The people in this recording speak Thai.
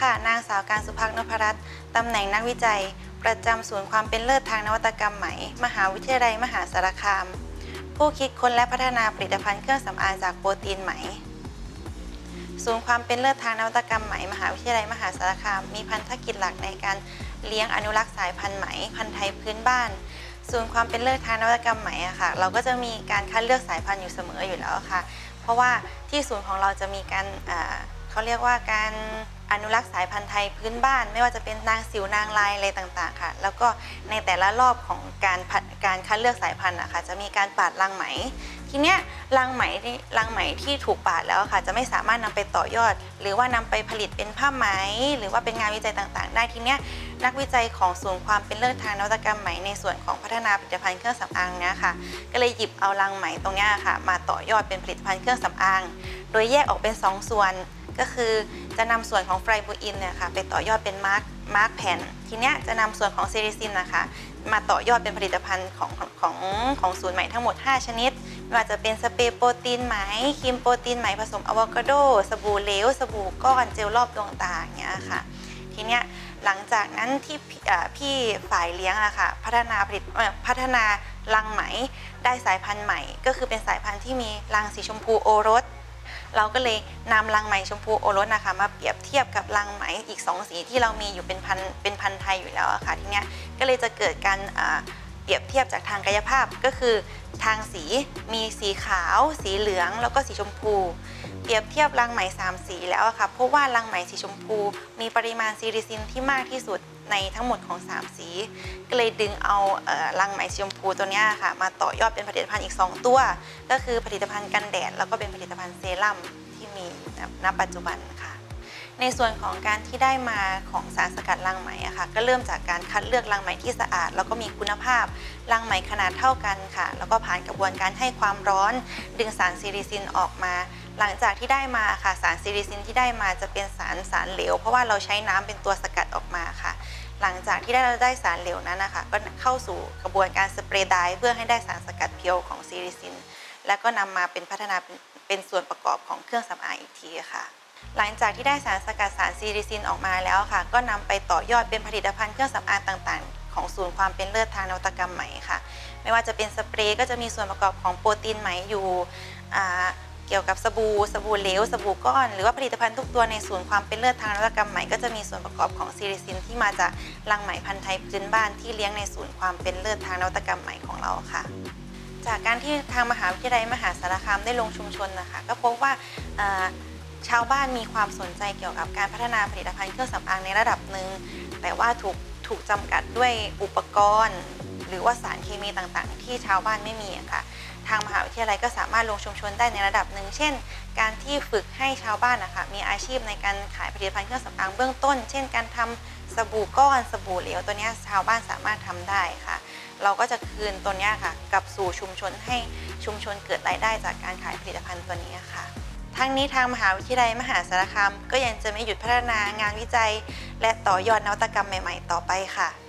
ค่ะ นางสาวการสุภักนพรัตน์ตำแหน่งนักวิจัย ประจำศูนย์ความเป็นเลิศทางนวัตกรรมไหมมหาวิทยาลัยมหาสารคาม ผู้คิดค้นและพัฒนาผลิตภัณฑ์เครื่องสำอางจากโปรตีนไหม ศูนย์ความเป็นเลิศทางนวัตกรรมไหมมหาวิทยาลัยมหาสารคาม มีพันธกิจหลักในการเลี้ยงอนุรักษ์สายพันธุ์ไหม พันธุ์ไทยพื้นบ้าน ศูนย์ความเป็นเลิศทางนวัตกรรมไหมอะค่ะ เราก็จะมีการคัดเลือกสายพันธุ์อยู่เสมออยู่แล้วค่ะ เพราะว่าที่ศูนย์ของเราจะมีการเขาเรียกว่าการ อนุรักษ์สายพันธุ์ไทยพื้นบ้าน ไม่ว่าจะเป็นนางสิวนางลายอะไรต่างๆค่ะ แล้วก็ในแต่ละรอบของการการคัดเลือกสายพันธุ์อะค่ะจะมีการปาดรังไหม ทีเนี้ยรังไหมที่รังไหมที่ถูกปาดแล้วค่ะ จะไม่สามารถนำไปต่อยอด หรือว่านำไปผลิตเป็นผ้าไหม หรือว่าเป็นงานวิจัยต่างๆ ได้ทีเนี้ยนักวิจัยของศูนย์ความเป็นเลิศทางนวัตกรรมไหมในส่วนของพัฒนาผลิตภัณฑ์เครื่องสำอางเนี้ยค่ะ ก็เลยหยิบเอารังไหมตรงเนี้ยค่ะ มาต่อยอดเป็นผลิตภัณฑ์เครื่องสำอาง โดยแยกออกเป็น 2 ส่วน ก็คือจะนำส่วนของไฟบูอินเนี่ยค่ะไปต่อยอดเป็นมาร์กมาร์กแผ่น ทีเนี้ยจะนำส่วนของเซริซินนะคะมาต่อยอดเป็นผลิตภัณฑ์ของของของศูนย์ไหม่ทั้งหมด 5 ชนิดไม่ว่าจะเป็นสเปรย์โปรตีนไหมครีมโปรตีนไหมผสมอะโวคาโด สบู่เหลว สบู่ก้อนเจลรอบดวงตาอย่างเงี้ยค่ะ ทีเนี้ยหลังจากนั้นที่พี่เอ่อพี่ฝ่ายเลี้ยงอะค่ะพัฒนาผลิตพัฒนารังไหมได้สายพันธุ์ใหม่ ก็คือเป็นสายพันธุ์ที่มีรังสีชมพูโอรส เราก็เลยนำลังไหมชมพูโอรสนะคะ มาเปรียบเทียบกับลังไหมอีก 2 สีที่เรามีอยู่เป็นพันเป็นพันไทยอยู่แล้วอะค่ะทีเนี้ยก็เลยจะเกิดการเปรียบเทียบจากทางกายภาพก็คือทางสีมีสีขาว สีเหลือง แล้วก็สีชมพู เปรียบเทียบรังไหมสามสีแล้วอะค่ะเพราะว่ารังไหมสีชมพู มีปริมาณซีริซินที่มากที่สุดในทั้งหมดของ 3 สี ก็เลยดึงเอาเออรังไหมสีชมพูตัวเนี้ยค่ะ มาต่อยอดเป็นผลิตภัณฑ์อีก 2 ตัว ก็คือผลิตภัณฑ์กันแดด แล้วก็เป็นผลิตภัณฑ์เซรั่มที่มีณปัจจุบันค่ะ ในส่วนของการที่ได้มาของสารสกัดรังไหมอะค่ะก็เริ่มจากการคัดเลือกรังไหมที่สะอาด แล้วก็มีคุณภาพรังไหมขนาดเท่ากันค่ะ แล้วก็ผ่านกระบวนการให้ความร้อน ดึงสารซีริซินออกมา หลังจากที่ได้มาค่ะสารซีริซินที่ได้มาจะเป็นสารสารเหลว เพราะว่าเราใช้น้ำเป็นตัวสกัดออกมาค่ะ หลังจากที่ได้เราได้สารเหลวนั้นนะคะก็เข้าสู่กระบวนการสเปรย์ไดร์เพื่อให้ได้สารสกัดเพียวของซีริซิน แล้วก็นำมาเป็นพัฒนาเป็นเป็นส่วนประกอบของเครื่องสำอางอีกทีค่ะ หลังจากที่ได้สารสกัดสารซีริซินออกมาแล้วค่ะ ก็นำไปต่อยอดเป็นผลิตภัณฑ์เครื่องสำอางต่างๆ ของศูนย์ความเป็นเลิศทางนวัตกรรมใหม่ค่ะ ไม่ว่าจะเป็นสเปรย์ก็จะมีส่วนประกอบของโปรตีนไหมอยู่เกี่ยวกับสบู่สบู่เหลวสบู่ก้อน หรือว่าผลิตภัณฑ์ทุกตัวในศูนย์ความเป็นเลิศทางนวัตกรรมใหม่ก็จะมีส่วนประกอบของซีริซินที่มาจากรังไหมพันธุ์ไทยพื้นบ้านที่เลี้ยงในศูนย์ความเป็นเลิศทางนวัตกรรมใหม่ของเราค่ะ จากการที่ทางมหาวิทยาลัยมหาสารคามได้ลงชุมชนนะคะ ก็พบว่า ชาวบ้านมีความสนใจเกี่ยวกับการพัฒนาผลิตภัณฑ์เครื่องสำอางในระดับหนึ่ง แต่ว่าถูกถูกจำกัดด้วยอุปกรณ์ หรือว่าสารเคมีต่างๆ ที่ชาวบ้านไม่มีค่ะ ทางมหาวิทยาลัยก็สามารถลงชุมชนได้ในระดับหนึ่ง เช่น การที่ฝึกให้ชาวบ้านนะคะมีอาชีพในการขายผลิตภัณฑ์เครื่องสำอางเบื้องต้น เช่น การทำสบู่ก้อนสบู่เหลวตัวนี้ชาวบ้านสามารถทำได้ค่ะ เราก็จะคืนตัวนี้ค่ะกลับสู่ชุมชนให้ชุมชนเกิดรายได้จากการขายผลิตภัณฑ์ตัวนี้ค่ะ ทั้งนี้ทางมหาวิทยาลัยมหาสารคามก็ยังจะไม่หยุดพัฒนางานวิจัย และต่อยอดนวัตกรรมใหม่ ๆ ต่อไปค่ะ